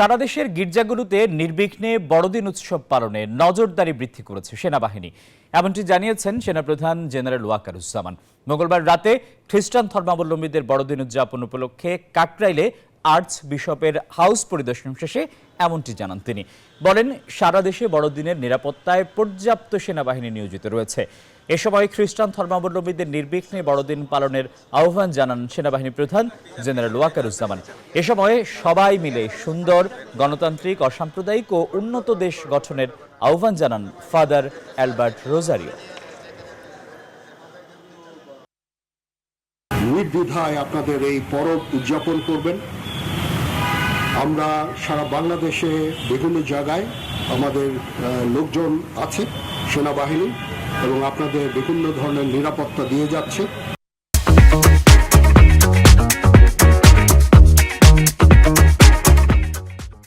সারা দেশের গির্জাগুলোতে নির্বিঘ্নে বড়দিন উৎসব পালনে নজরদারি বৃদ্ধি করেছে সেনাবাহিনী। এমনটি জানিয়েছেন সেনাপ্রধান জেনারেল ওয়াকার ওয়াকারুজ্জামান। মঙ্গলবার রাতে খ্রিস্টান ধর্মাবলম্বীদের বড়দিন উদযাপন উপলক্ষে কাকরাইলে আর্চ বিশপের হাউস পরিদর্শন শেষে এমনটি জানান তিনি। বলেন, সারা দেশে বড়দিনের নিরাপত্তায় পর্যাপ্ত সেনাবাহিনী নিয়োজিত রয়েছে। এ সময় খ্রিস্টান ধর্মাবলম্বীদের নির্বিঘ্নে বড়দিন পালনের আহ্বান জানান সেনাবাহিনী প্রধান জেনারেল ওয়াকারুজ্জামান। এ সময় সবাই মিলে সুন্দর, গণতান্ত্রিক, অসাম্প্রদায়িক ও উন্নত দেশ গঠনের আহ্বান জানান ফাদার অ্যালবার্ট রোজারিও। নির্দ্বিধায় আপনাদের এই পরব উদযাপন করবেন। আমরা সারা বাংলাদেশে বিভিন্ন জায়গায় আমাদের লোকজন আছে, সেনাবাহিনী, এবং আপনাদের বিভিন্ন ধরনের নিরাপত্তা দিয়ে যাচ্ছে।